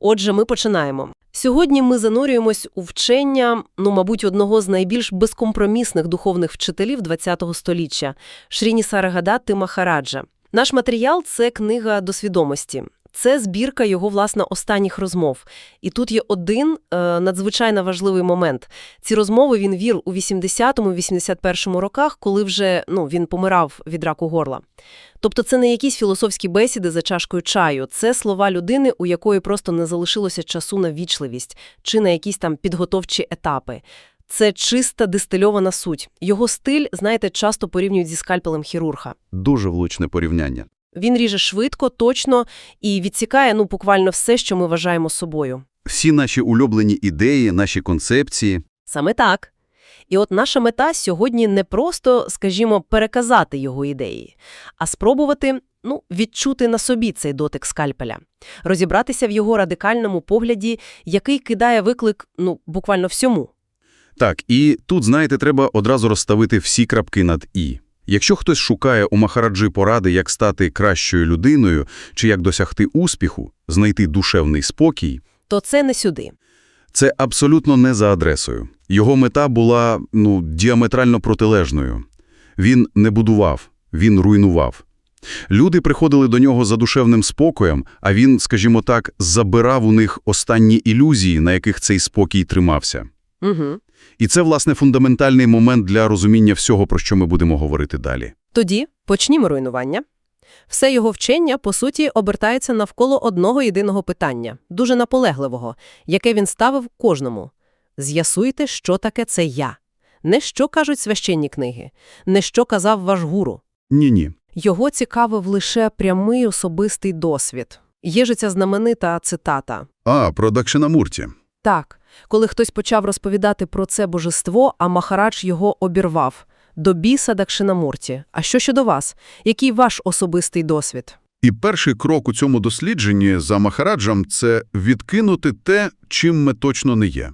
Отже, ми починаємо. Сьогодні ми занурюємось у вчення, ну, мабуть, одного з найбільш безкомпромісних духовних вчителів ХХ століття – Шріні Сарагада Махараджа. Наш матеріал – це книга до свідомості. Це збірка його, власне, останніх розмов. І тут є один е, надзвичайно важливий момент. Ці розмови він вів у 80-81 роках, коли вже ну, він помирав від раку горла. Тобто це не якісь філософські бесіди за чашкою чаю, це слова людини, у якої просто не залишилося часу на вічливість чи на якісь там підготовчі етапи. Це чиста дистильована суть. Його стиль, знаєте, часто порівнюють зі скальпелем хірурга. Дуже влучне порівняння. Він ріже швидко, точно і відсікає ну буквально все, що ми вважаємо собою. Всі наші улюблені ідеї, наші концепції. Саме так. І от наша мета сьогодні не просто, скажімо, переказати його ідеї, а спробувати, ну, відчути на собі цей дотик скальпеля, розібратися в його радикальному погляді, який кидає виклик, ну, буквально всьому. Так, і тут, знаєте, треба одразу розставити всі крапки над «і». Якщо хтось шукає у Махараджі поради, як стати кращою людиною, чи як досягти успіху, знайти душевний спокій, То це не сюди. це абсолютно не за адресою. Його мета була, ну, діаметрально протилежною. Він не будував, він руйнував. Люди приходили до нього за душевним спокоєм, а він, скажімо так, забирав у них останні ілюзії, на яких цей спокій тримався. Угу. І це, власне, фундаментальний момент для розуміння всього, про що ми будемо говорити далі. Тоді почнімо руйнування. Все його вчення, по суті, обертається навколо одного єдиного питання, дуже наполегливого, яке він ставив кожному. З'ясуйте, що таке це «я». Не що кажуть священні книги, не що казав ваш гуру. Ні-ні. Його цікавив лише прямий особистий досвід. Є ж ця знаменита цитата. А, про Дакшинамурті. Так, коли хтось почав розповідати про це божество, а Махарадж його обірвав. До біса Дакшинамурті. А що щодо вас? Який ваш особистий досвід? І перший крок у цьому дослідженні за Махараджем – це відкинути те, чим ми точно не є.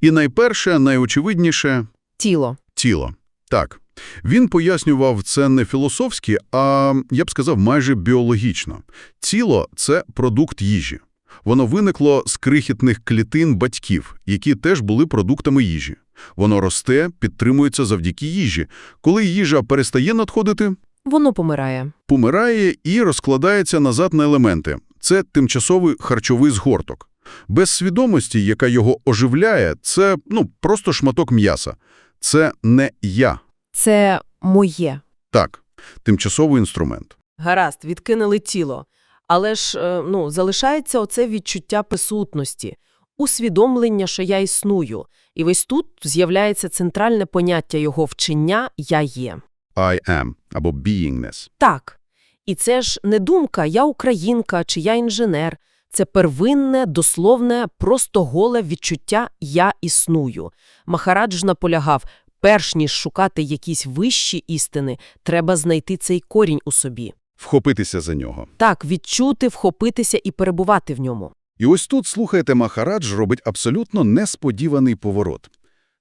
І найперше, найочевидніше Тіло. – тіло. Так, він пояснював це не філософськи, а, я б сказав, майже біологічно. Тіло – це продукт їжі. Воно виникло з крихітних клітин батьків, які теж були продуктами їжі. Воно росте, підтримується завдяки їжі. Коли їжа перестає надходити, Воно помирає. помирає і розкладається назад на елементи. Це тимчасовий харчовий згорток. Без свідомості, яка його оживляє, це ну, просто шматок м'яса. Це не я. Це моє. Так, тимчасовий інструмент. Гаразд, відкинули тіло. Але ж, е, ну, залишається оце відчуття присутності, усвідомлення, що я існую. І ось тут з'являється центральне поняття його вчення «я є». I am, або beingness. Так. І це ж не думка «я українка» чи «я інженер». Це первинне, дословне, просто голе відчуття «я існую». Махарадж наполягав, перш ніж шукати якісь вищі істини, треба знайти цей корінь у собі. Вхопитися за нього. Так, відчути, вхопитися і перебувати в ньому. І ось тут, слухайте, Махарадж робить абсолютно несподіваний поворот.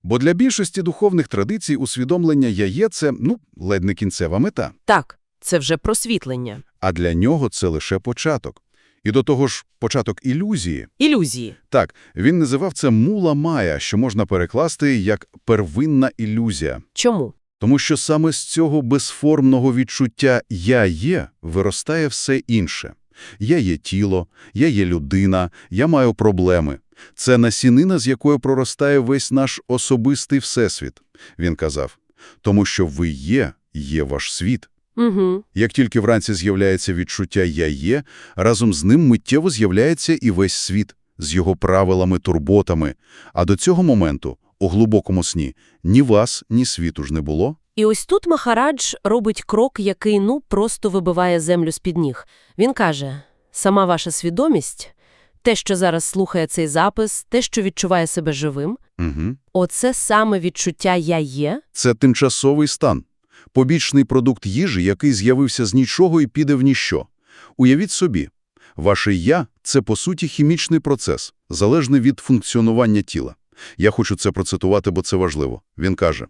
Бо для більшості духовних традицій усвідомлення «я є» – це, ну, ледь не кінцева мета. Так, це вже просвітлення. А для нього це лише початок. І до того ж, початок ілюзії. Ілюзії. Так, він називав це «мула мая», що можна перекласти як «первинна ілюзія». Чому? Тому що саме з цього безформного відчуття «я є» виростає все інше. Я є тіло, я є людина, я маю проблеми. Це насінина, з якої проростає весь наш особистий всесвіт, він казав. Тому що ви є, є ваш світ. Угу. Як тільки вранці з'являється відчуття «я є», разом з ним миттєво з'являється і весь світ з його правилами, турботами. А до цього моменту, у глибокому сні, ні вас, ні світу ж не було. І ось тут Махарадж робить крок, який, ну, просто вибиває землю з-під ніг. Він каже, сама ваша свідомість, те, що зараз слухає цей запис, те, що відчуває себе живим, Угу. оце саме відчуття «я є», Це тимчасовий стан. Побічний продукт їжі, який з'явився з нічого і піде в ніщо. Уявіть собі, ваше «я» – це, по суті, хімічний процес, залежний від функціонування тіла. Я хочу це процитувати, бо це важливо. Він каже,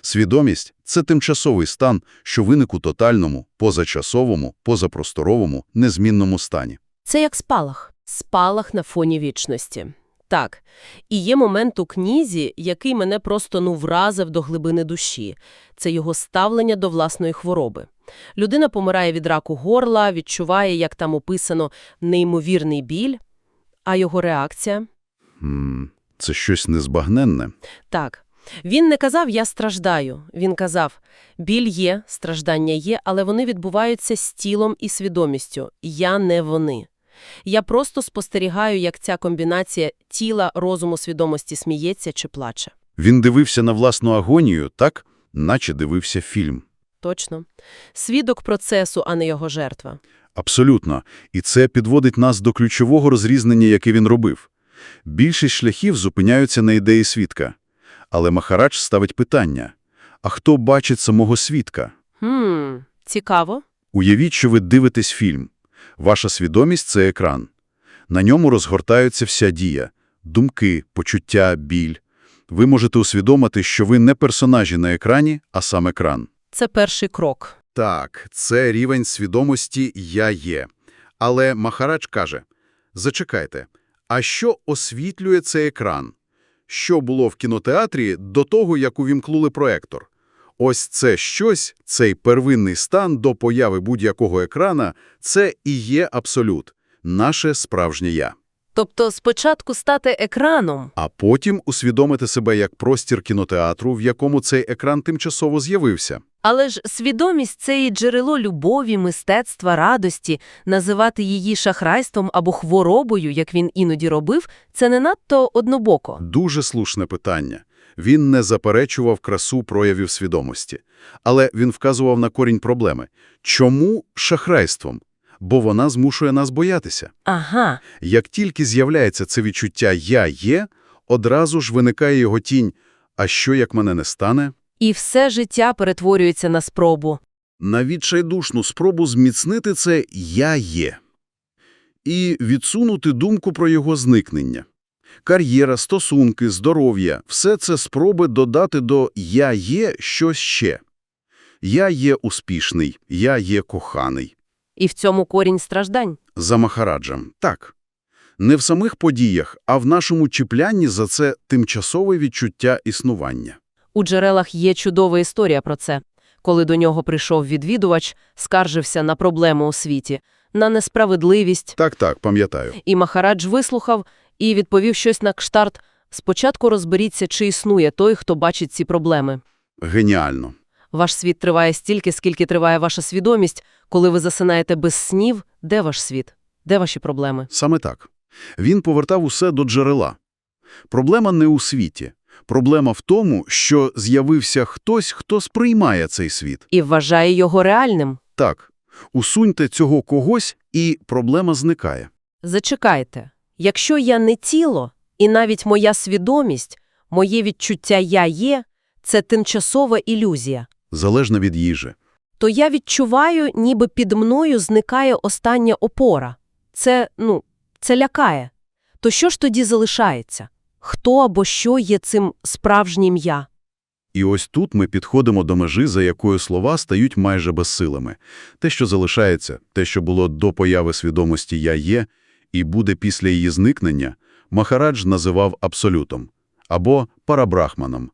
«Свідомість – це тимчасовий стан, що виник у тотальному, позачасовому, позапросторовому, незмінному стані». це як спалах. Спалах на фоні вічності. Так. І є момент у книзі, який мене просто ну вразив до глибини душі. Це його ставлення до власної хвороби. Людина помирає від раку горла, відчуває, як там описано, неймовірний біль, а його реакція М, Це щось незбагненне. Так. Він не казав «я страждаю». Він казав «біль є, страждання є, але вони відбуваються з тілом і свідомістю. Я не вони». Я просто спостерігаю, як ця комбінація тіла, розуму, свідомості сміється чи плаче. Він дивився на власну агонію, так, наче дивився фільм. Точно. Свідок процесу, а не його жертва. Абсолютно. І це підводить нас до ключового розрізнення, яке він робив. Більшість шляхів зупиняються на ідеї свідка. Але Махарадж ставить питання. А хто бачить самого свідка? Хм, цікаво. Уявіть, що ви дивитесь фільм. Ваша свідомість – це екран. На ньому розгортаються вся дія – думки, почуття, біль. Ви можете усвідомити, що ви не персонажі на екрані, а сам екран. Це перший крок. Так, це рівень свідомості «я є». Але Махарадж каже, зачекайте, а що освітлює цей екран? Що було в кінотеатрі до того, як увімкнули проектор? Ось це щось, цей первинний стан до появи будь-якого екрана, це і є абсолют, наше справжнє «я». Тобто спочатку стати екраном. А потім усвідомити себе як простір кінотеатру, в якому цей екран тимчасово з'явився. Але ж свідомість – це і джерело любові, мистецтва, радості. Називати її шахрайством або хворобою, як він іноді робив, це не надто однобоко. Дуже слушне питання. Він не заперечував красу проявів свідомості. Але він вказував на корінь проблеми. Чому шахрайством? Бо вона змушує нас боятися. Ага. Як тільки з'являється це відчуття «я є», одразу ж виникає його тінь «а що, як мене не стане?» І все життя перетворюється на спробу. на відчайдушну спробу зміцнити це «я є» і відсунути думку про його зникнення. Кар'єра, стосунки, здоров'я – все це спроби додати до «я є» щось ще. «Я є успішний», «я є коханий». І в цьому корінь страждань. За Махараджем. Так. Не в самих подіях, а в нашому чіплянні за це тимчасове відчуття існування. У джерелах є чудова історія про це. Коли до нього прийшов відвідувач, скаржився на проблему у світі, на несправедливість, Так-так, пам'ятаю. і Махарадж вислухав і відповів щось на кштарт «Спочатку розберіться, чи існує той, хто бачить ці проблеми». Геніально. Ваш світ триває стільки, скільки триває ваша свідомість. Коли ви засинаєте без снів, де ваш світ? Де ваші проблеми? Саме так. Він повертав усе до джерела. Проблема не у світі. Проблема в тому, що з'явився хтось, хто сприймає цей світ. І вважає його реальним. Так, усуньте цього когось, і проблема зникає. Зачекайте. Якщо я не тіло, і навіть моя свідомість, моє відчуття «я є» – це тимчасова ілюзія, Залежно від їжі. то я відчуваю, ніби під мною зникає остання опора. Це, ну, це лякає. То що ж тоді залишається? Хто або що є цим справжнім «я»? І ось тут ми підходимо до межі, за якою слова стають майже безсилими. Те, що залишається, те, що було до появи свідомості «я є» і буде після її зникнення, Махарадж називав абсолютом або парабрахманом.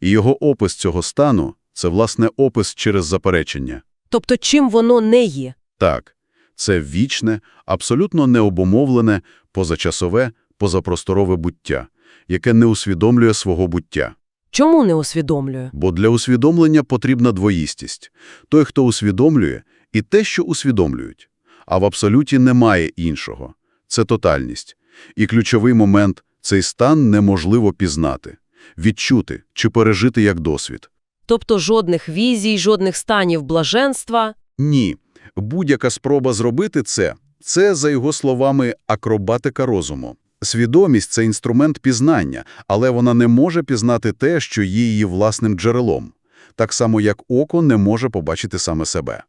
І його опис цього стану – це, власне, опис через заперечення. Тобто чим воно не є? Так, це вічне, абсолютно необумовлене, позачасове, позапросторове буття, яке не усвідомлює свого буття. Чому не усвідомлюю? Бо для усвідомлення потрібна двоїстість. Той, хто усвідомлює, і те, що усвідомлюють. А в абсолюті немає іншого. Це тотальність. І ключовий момент – цей стан неможливо пізнати, відчути чи пережити як досвід. Тобто жодних візій, жодних станів блаженства? Ні. Будь-яка спроба зробити це – це, за його словами, акробатика розуму. Свідомість – це інструмент пізнання, але вона не може пізнати те, що є її власним джерелом. Так само, як око не може побачити саме себе.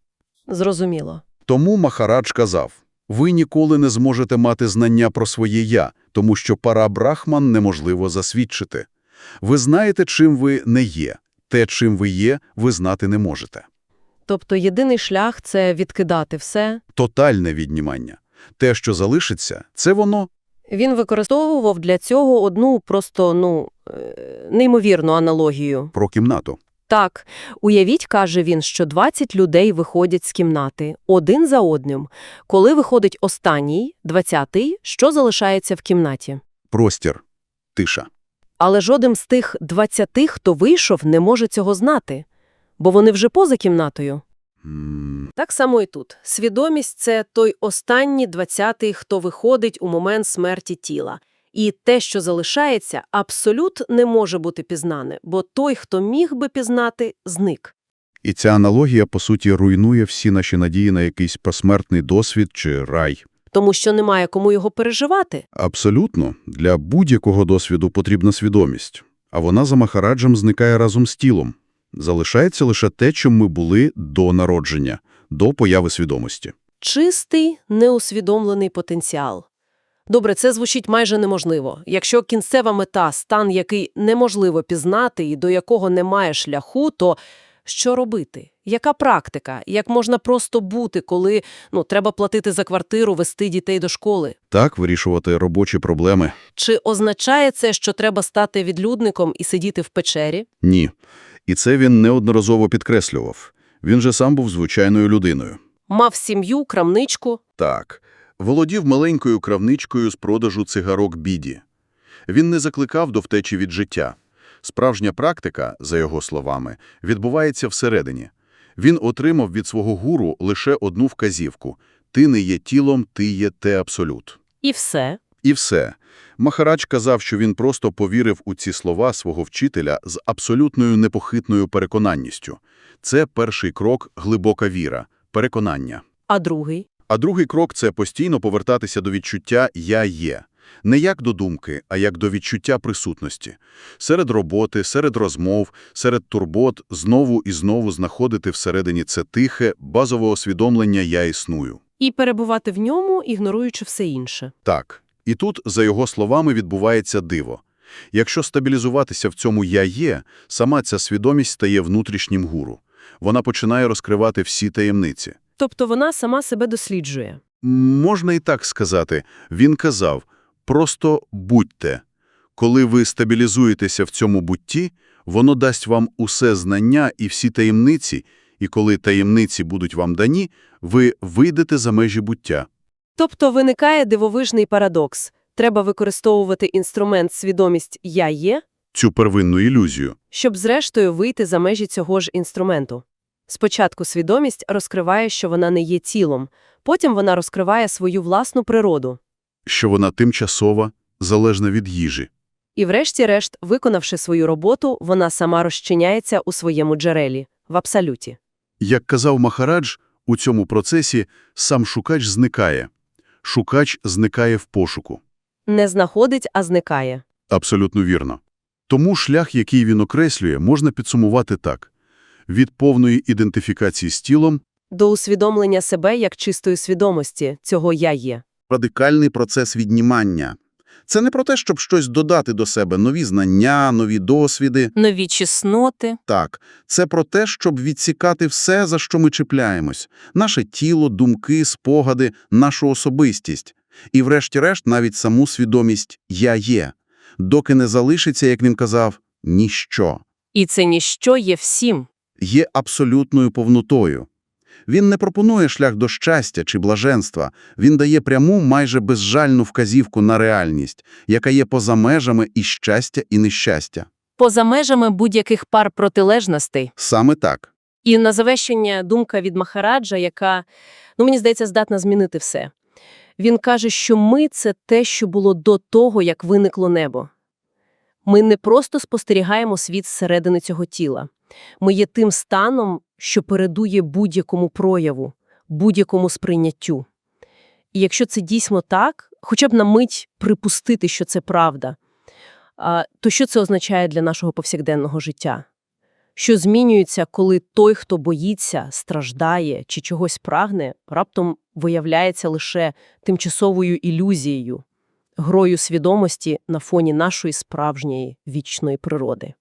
Зрозуміло. Тому Махарадж казав, ви ніколи не зможете мати знання про своє «я», тому що парабрахман неможливо засвідчити. Ви знаєте, чим ви не є. Те, чим ви є, ви знати не можете. Тобто єдиний шлях – це відкидати все? Тотальне віднімання. Те, що залишиться, це воно. Він використовував для цього одну просто, ну, е, неймовірну аналогію. Про кімнату. Так, уявіть, каже він, що 20 людей виходять з кімнати, один за одним. Коли виходить останній, 20-й, що залишається в кімнаті? Простір. Тиша. Але жоден з тих 20, хто вийшов, не може цього знати, бо вони вже поза кімнатою. Так само і тут. Свідомість – це той останній 20-й, хто виходить у момент смерті тіла. І те, що залишається, абсолют не може бути пізнане, бо той, хто міг би пізнати, зник. І ця аналогія, по суті, руйнує всі наші надії на якийсь посмертний досвід чи рай. Тому що немає кому його переживати. Абсолютно. Для будь-якого досвіду потрібна свідомість. А вона за Махараджем зникає разом з тілом. Залишається лише те, чим ми були до народження, до появи свідомості. Чистий, неусвідомлений потенціал. Добре, це звучить майже неможливо. Якщо кінцева мета – стан, який неможливо пізнати і до якого немає шляху, то що робити? Яка практика? Як можна просто бути, коли ну, треба платити за квартиру, вести дітей до школи? Так вирішувати робочі проблеми? Чи означає це, що треба стати відлюдником і сидіти в печері? Ні. І це він неодноразово підкреслював. Він же сам був звичайною людиною. Мав сім'ю, крамничку? Так. Володів маленькою кравничкою з продажу цигарок біді. Він не закликав до втечі від життя. Справжня практика, за його словами, відбувається всередині. Він отримав від свого гуру лише одну вказівку – «Ти не є тілом, ти є те абсолют». І все. І все. Махарадж казав, що він просто повірив у ці слова свого вчителя з абсолютною непохитною переконанністю. Це перший крок – глибока віра, переконання. А другий? А другий крок – це постійно повертатися до відчуття «я є». Не як до думки, а як до відчуття присутності. Серед роботи, серед розмов, серед турбот знову і знову знаходити всередині це тихе, базове усвідомлення «я існую». І перебувати в ньому, ігноруючи все інше. Так. І тут, за його словами, відбувається диво. Якщо стабілізуватися в цьому «я є», сама ця свідомість стає внутрішнім гуру. Вона починає розкривати всі таємниці. Тобто вона сама себе досліджує. Можна і так сказати. Він казав, просто будьте. Коли ви стабілізуєтеся в цьому бутті, воно дасть вам усе знання і всі таємниці, і коли таємниці будуть вам дані, ви вийдете за межі буття. Тобто виникає дивовижний парадокс. Треба використовувати інструмент свідомість «я є», Цю первинну ілюзію. щоб зрештою вийти за межі цього ж інструменту. Спочатку свідомість розкриває, що вона не є тілом, потім вона розкриває свою власну природу. Що вона тимчасова, залежна від їжі. І врешті-решт, виконавши свою роботу, вона сама розчиняється у своєму джерелі, в абсолюті. Як казав Махарадж, у цьому процесі сам шукач зникає. Шукач зникає в пошуку. Не знаходить, а зникає. Абсолютно вірно. Тому шлях, який він окреслює, можна підсумувати так. Від повної ідентифікації з тілом До усвідомлення себе як чистої свідомості, цього «я є». Радикальний процес віднімання. Це не про те, щоб щось додати до себе, нові знання, нові досвіди. нові чесноти. Так, це про те, щоб відсікати все, за що ми чіпляємось. Наше тіло, думки, спогади, нашу особистість. І врешті-решт навіть саму свідомість «я є». Доки не залишиться, як він казав, ніщо. І це ніщо є всім. Є абсолютною повнотою. Він не пропонує шлях до щастя чи блаженства, він дає пряму, майже безжальну вказівку на реальність, яка є поза межами і щастя, і нещастя. Поза межами будь-яких пар протилежностей. Саме так. І на завершення думка від Махараджа, яка, ну мені здається, здатна змінити все. Він каже, що ми – це те, що було до того, як виникло небо. Ми не просто спостерігаємо світ зсередини цього тіла. Ми є тим станом, що передує будь-якому прояву, будь-якому сприйняттю. І якщо це дійсно так, хоча б на мить припустити, що це правда, то що це означає для нашого повсякденного життя? Що змінюється, коли той, хто боїться, страждає чи чогось прагне, раптом виявляється лише тимчасовою ілюзією, грою свідомості на фоні нашої справжньої вічної природи.